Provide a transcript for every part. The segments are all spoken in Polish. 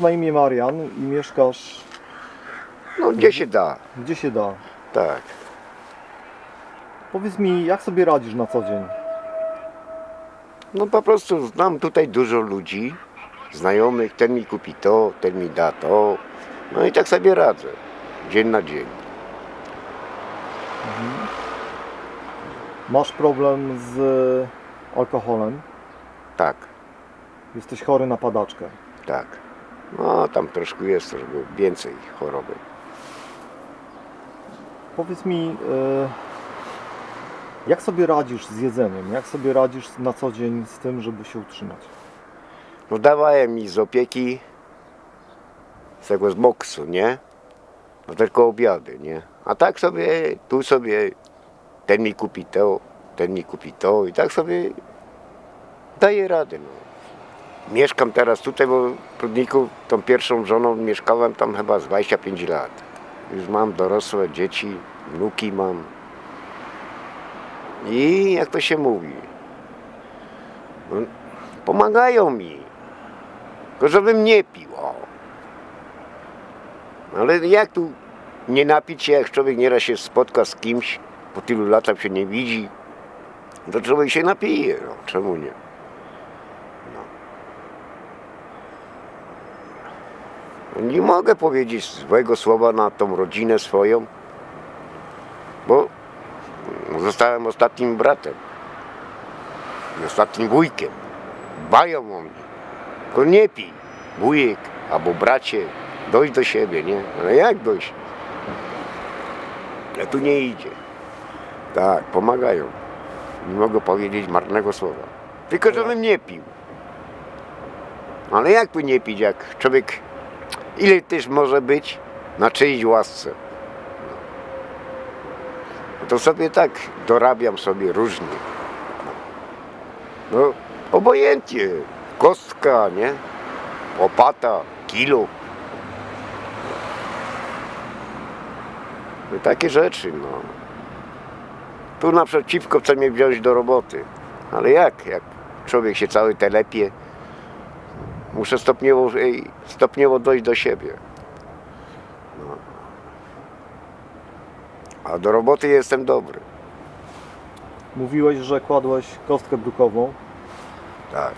Masz na imię Marian i mieszkasz No gdzie się da, gdzie się da. tak. Powiedz mi, jak sobie radzisz na co dzień? No po prostu znam tutaj dużo ludzi, znajomych, ten mi kupi to, ten mi da to. No i tak sobie radzę, dzień na dzień. Masz problem z alkoholem? Tak, Jesteś chory na padaczkę. tak. No tam troszkę jest troszkę więcej choroby. Powiedz mi, e, jak sobie radzisz z jedzeniem? Jak sobie radzisz na co dzień z tym, żeby się utrzymać? No dawałem mi z opieki, z tego z boksu, nie? No tylko obiady, nie? A tak sobie, tu sobie, ten mi kupi to, ten mi kupi to i tak sobie daję radę, no. Mieszkam teraz tutaj, bo w Prudniku tą pierwszą żoną mieszkałem tam chyba z 25 lat. Już mam dorosłe dzieci, wnuki mam. I jak to się mówi, no, pomagają mi. Tylko żebym nie pił. O. Ale jak tu nie napić się, jak człowiek nieraz się spotka z kimś, po tylu latach się nie widzi, to człowiek się napije. No, czemu nie? Nie mogę powiedzieć złego słowa na tą rodzinę swoją, bo zostałem ostatnim bratem, ostatnim wujkiem. Bają o mnie. Tylko nie pij, wujek albo bracie, dojść do siebie, nie? Ale jak dojść? A tu nie idzie. Tak, pomagają. Nie mogę powiedzieć marnego słowa. Tylko żebym nie pił. Ale jak tu nie pić, jak człowiek... Ile też może być na czyjś łasce? No to sobie tak dorabiam sobie różnie. No, obojętnie. Kostka, nie? Łopata, kilo. No, takie rzeczy, no. Tu naprzeciwko chce mnie wziąć do roboty. Ale jak? Jak człowiek się cały telepie, muszę stopniowo, stopniowo dojść do siebie. No. A do roboty jestem dobry. Mówiłeś, że kładłeś kostkę brukową. Tak.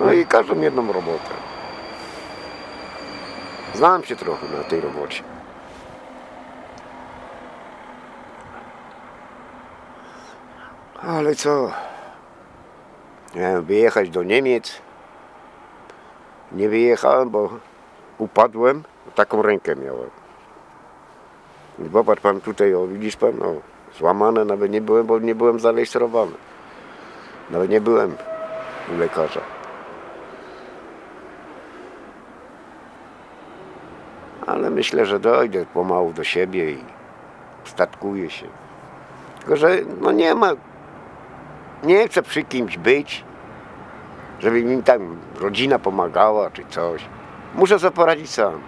No i każdą jedną robotę. Znam się trochę na tej robocie. Ale co? Miałem wyjechać do Niemiec. Nie wyjechałem, bo upadłem. Taką rękę miałem. I Popatrz pan tutaj, o widzisz pan, no, złamane nawet nie byłem, bo nie byłem zarejestrowany. Nawet nie byłem u lekarza. Ale myślę, że dojdę pomału do siebie i statkuję się. Tylko, że no nie ma, nie chcę przy kimś być, żeby mi tam rodzina pomagała czy coś. Muszę sobie poradzić sam.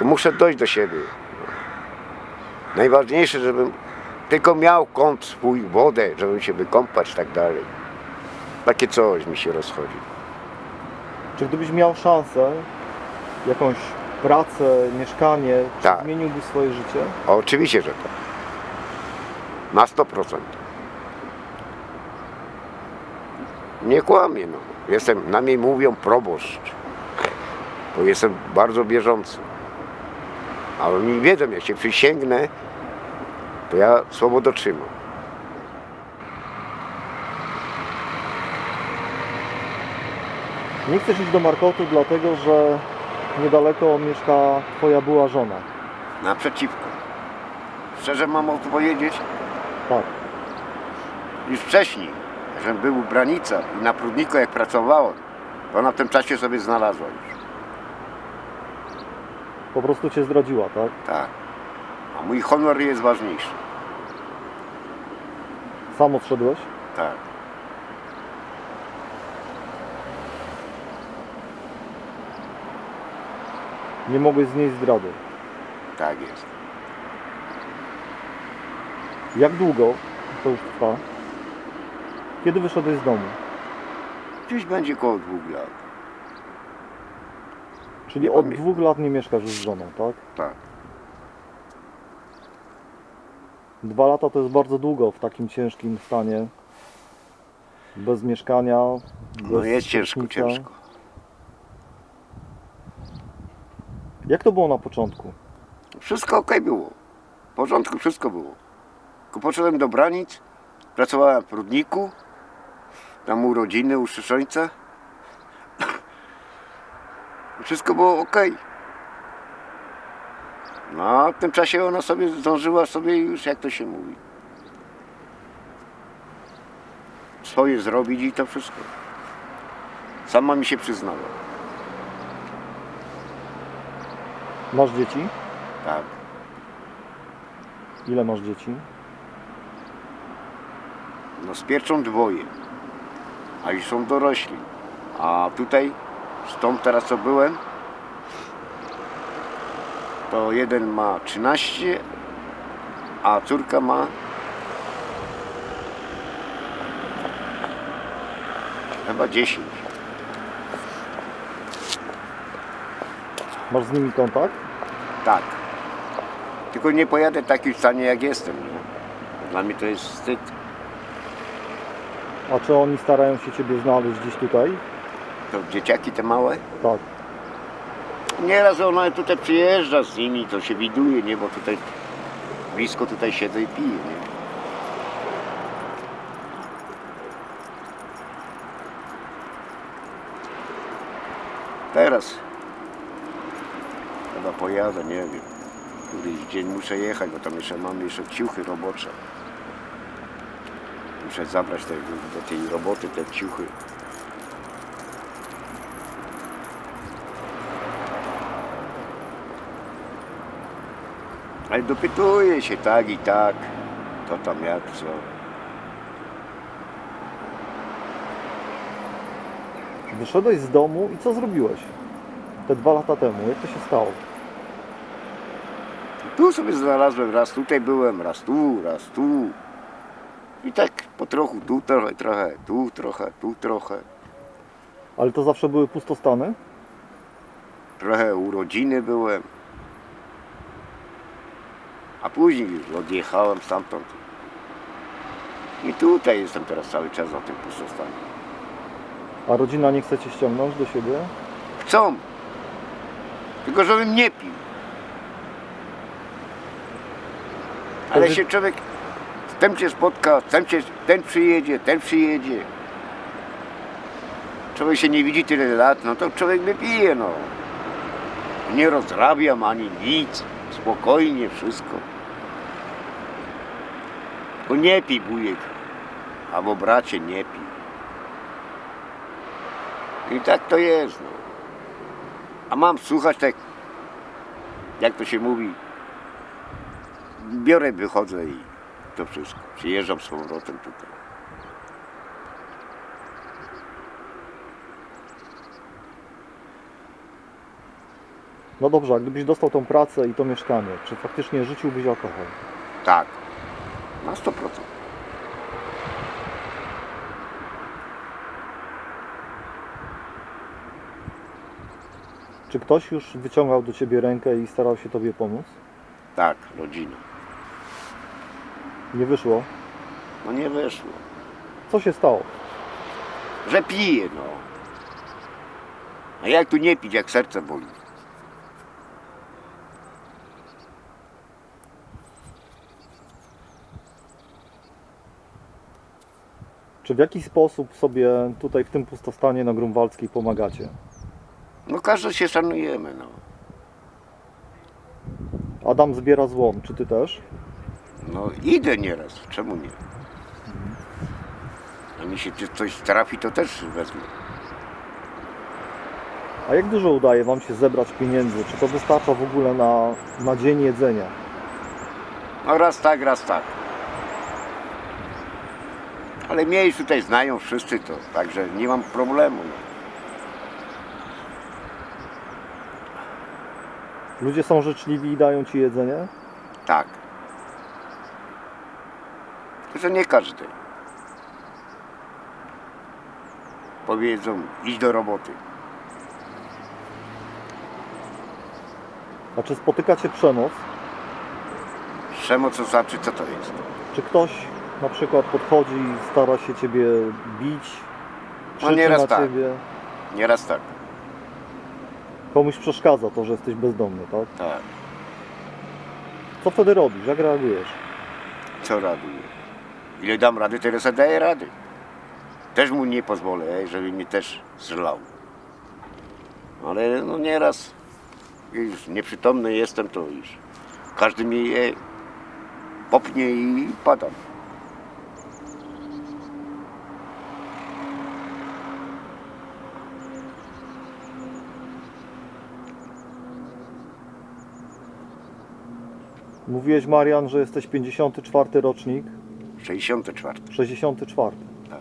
Muszę dojść do siebie. Najważniejsze, żebym tylko miał kąt swój, wodę, żebym się wykąpać i tak dalej. Takie coś mi się rozchodzi. Czy gdybyś miał szansę, jakąś pracę, mieszkanie, czy Tak. zmieniłbyś swoje życie? A oczywiście, że tak. Na 100%. Nie kłamię, no. Jestem, na mnie mówią proboszcz. Bo jestem bardzo bieżący. A oni wiedzą, jak się przysięgnę, to ja słowo dotrzymam. Nie chcesz iść do Markotu, dlatego że niedaleko mieszka twoja była żona. Naprzeciwko. Szczerze mam odpowiedzieć, Tak. już wcześniej, że był u Branica i na Prudniku jak pracowałem, to ona w tym czasie sobie znalazła już. Po prostu cię zdradziła, tak? Tak. A mój honor jest ważniejszy. Sam odszedłeś? Tak. Nie mogłeś znieść zdrady. Tak jest. Jak długo to już trwa? Kiedy wyszedłeś z domu? Gdzieś będzie koło dwóch lat. Czyli od pamię- dwóch lat nie mieszkasz już z żoną, tak? Tak. Dwa lata to jest bardzo długo w takim ciężkim stanie. Bez mieszkania. Bez No jest ciężko, ciężko. Jak to było na początku? Wszystko ok było. W porządku wszystko było. Tylko poszedłem do Branic, pracowałem w Rudniku, tam u rodziny, u Szyszońca. Wszystko było ok. No w tym czasie ona sobie zdążyła sobie już, jak to się mówi, swoje zrobić i to wszystko. Sama mi się przyznała. Masz dzieci? Tak. Ile masz dzieci? No z pierwszą dwoje, a już są dorośli. A tutaj, z tą teraz co byłem, to jeden ma 13, a córka ma chyba 10. Masz z nimi kontakt? Tak. Tylko nie pojadę w takim stanie jak jestem. Nie? Dla mnie to jest wstyd. A czy oni starają się Ciebie znaleźć gdzieś tutaj? To dzieciaki te małe, Tak. Nieraz ona tutaj przyjeżdża z nimi, to się widuje, nie? Bo tutaj blisko tutaj siedzę i piję, nie? Teraz chyba pojadę, nie wiem. Któryś dzień muszę jechać, bo tam jeszcze mam jeszcze ciuchy robocze. Muszę zabrać te, do tej roboty te ciuchy. Ale dopytuje się tak i tak, to tam jak co. Wyszedłeś z domu i co zrobiłeś? Te dwa lata temu. Jak to się stało? Tu sobie znalazłem, raz tutaj byłem, raz tu, raz tu. I tak po trochu, tu trochę, trochę, tu trochę, tu trochę. Ale to zawsze były pustostany? Trochę urodziny byłem. A później już odjechałem stamtąd. I tutaj jestem teraz cały czas na tym pustostanie. A rodzina nie chce Cię ściągnąć do siebie? Chcą. Tylko żebym nie pił. Ale Wtedy- się człowiek tym się spotka, tym się, ten przyjedzie, ten przyjedzie. Człowiek się nie widzi tyle lat, no to człowiek wypije, no. Nie rozrabiam ani nic. Spokojnie wszystko. Bo nie pij bujek. Albo bracie nie pij. I tak to jest, no. A mam słuchać tak, jak to się mówi, biorę, wychodzę i to wszystko. Przyjeżdżam z powrotem tutaj. No dobrze, a gdybyś dostał tą pracę i to mieszkanie, czy faktycznie rzuciłbyś alkohol? Tak, na 100%. Czy ktoś już wyciągał do Ciebie rękę i starał się Tobie pomóc? Tak, rodzina. Nie wyszło? No nie wyszło. Co się stało? Że piję, no. A jak tu nie pić, jak serce boli? Czy w jaki sposób sobie tutaj w tym pustostanie na Grunwaldzkiej pomagacie? No każdy się szanujemy, no. Adam zbiera złom, czy Ty też? No idę nieraz, czemu nie? A mi się coś trafi, to też wezmę. A jak dużo udaje Wam się zebrać pieniędzy? Czy to wystarcza w ogóle na, na dzień jedzenia? No raz tak, raz tak. Ale mnie już tutaj znają wszyscy to, także nie mam problemu. Ludzie są życzliwi i dają Ci jedzenie? Tak. Że nie każdy. Powiedzą, idź do roboty. A czy spotykacie przemoc? Przemoc to znaczy, co to jest? Czy ktoś na przykład podchodzi i stara się ciebie bić? No nieraz na tak. ciebie? Nieraz tak, Komuś przeszkadza to, że jesteś bezdomny, tak? tak. Co wtedy robisz? Jak reagujesz? Co rady? Ile dam rady, tyle sobie daję rady. Też mu nie pozwolę, żeby mnie też zlał. Ale no nieraz już nieprzytomny jestem, to już każdy mnie je popnie i padam. Mówiłeś, Marian, że jesteś 54 rocznik, 64. 64. Tak.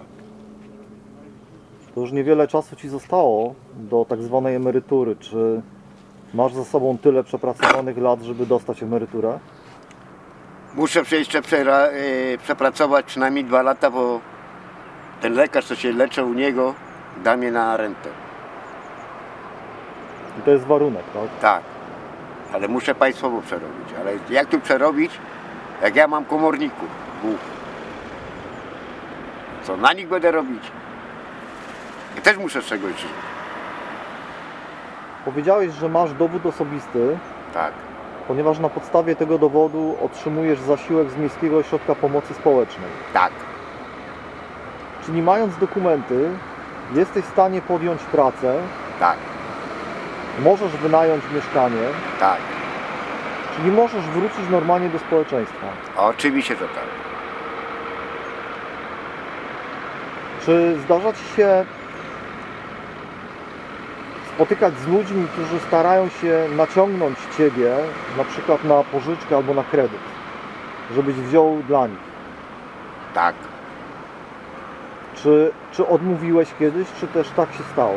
To już niewiele czasu ci zostało do tak zwanej emerytury. Czy masz za sobą tyle przepracowanych lat, żeby dostać emeryturę? Muszę jeszcze przera- e, przepracować przynajmniej dwa lata, bo ten lekarz, co się leczy u niego, da mnie na rentę. I to jest warunek, tak? Tak, ale muszę państwowo przerobić. Ale jak tu przerobić, jak ja mam komorników dwóch? Co na nich będę robić? Ja też muszę z czegoś żyć. Powiedziałeś, że masz dowód osobisty, Tak, ponieważ na podstawie tego dowodu otrzymujesz zasiłek z Miejskiego Ośrodka Pomocy Społecznej. tak, Czyli mając dokumenty, jesteś w stanie podjąć pracę, tak, możesz wynająć mieszkanie, tak. czyli możesz wrócić normalnie do społeczeństwa. Oczywiście, że tak. Czy zdarza Ci się spotykać z ludźmi, którzy starają się naciągnąć Ciebie na przykład na pożyczkę albo na kredyt, żebyś wziął dla nich? Tak. Czy, czy odmówiłeś kiedyś, czy też tak się stało?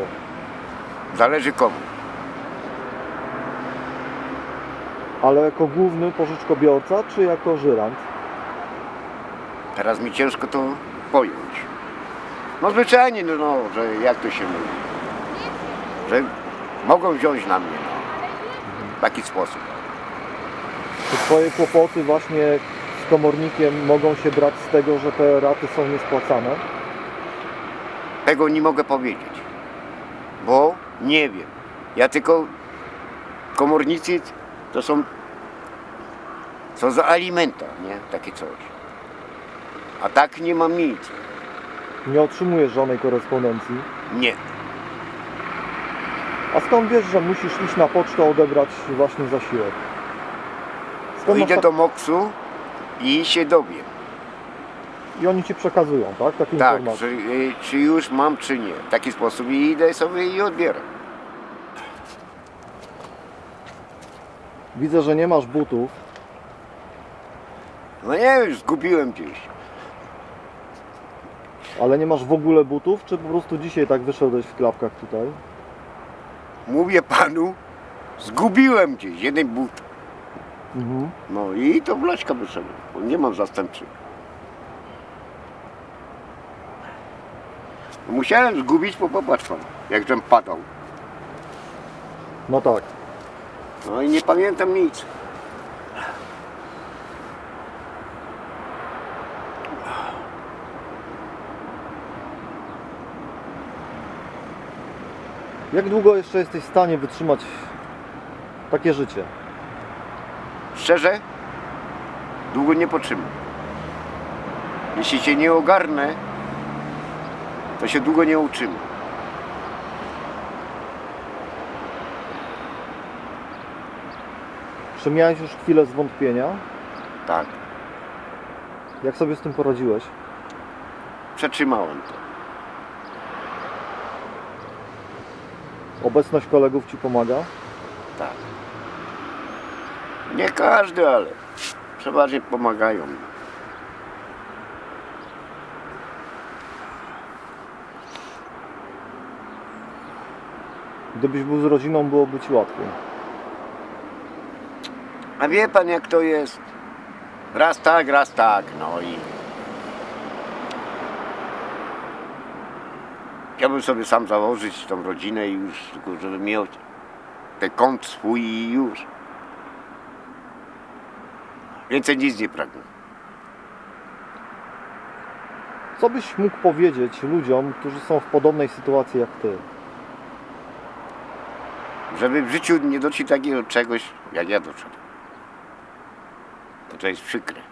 Zależy komu. Ale jako główny pożyczkobiorca, czy jako żyrant? Teraz mi ciężko to pojąć. No zwyczajnie, no, no że jak to się mówi, że mogą wziąć na mnie, no. W taki sposób. Czy Twoje kłopoty właśnie z komornikiem mogą się brać z tego, że te raty są niespłacane? Tego nie mogę powiedzieć, bo nie wiem. Ja tylko komornicy to są co za alimenta, nie? Takie coś. A tak nie mam nic. Nie otrzymujesz żadnej korespondencji? Nie. A skąd wiesz, że musisz iść na pocztę odebrać właśnie zasiłek? Skąd masz Idę tak- do MOKS-u i się dowiem. I oni ci przekazują, tak? Takie Tak, informacje. czy, y, czy już mam, czy nie. W taki sposób i idę sobie i odbieram. Widzę, że nie masz butów. No nie wiem, zgubiłem gdzieś. Ale nie masz w ogóle butów, czy po prostu dzisiaj tak wyszedłeś w klapkach tutaj? Mówię panu, zgubiłem gdzieś jeden but. Mhm. No i to Blaśka wyszedłem, bo nie mam zastępczych. Musiałem zgubić, bo popatrz pan, jak żem padał. No tak. No i nie pamiętam nic. Jak długo jeszcze jesteś w stanie wytrzymać takie życie? Szczerze, długo nie potrzymam. Jeśli się nie ogarnę, to się długo nie uczymy. Czy miałeś już chwilę zwątpienia? Tak, Jak sobie z tym poradziłeś? przetrzymałem to. Obecność kolegów ci pomaga? Tak. Nie każdy, ale przeważnie pomagają. Gdybyś był z rodziną, byłoby ci łatwiej. A wie pan jak to jest? Raz tak, raz tak, no i... Chciałbym sobie sam założyć tą rodzinę i już, tylko żeby miał ten kąt swój i już. Więcej nic nie pragnę. Co byś mógł powiedzieć ludziom, którzy są w podobnej sytuacji jak ty? Żeby w życiu nie doszli takiego czegoś, jak ja doszedłem. To to jest przykre.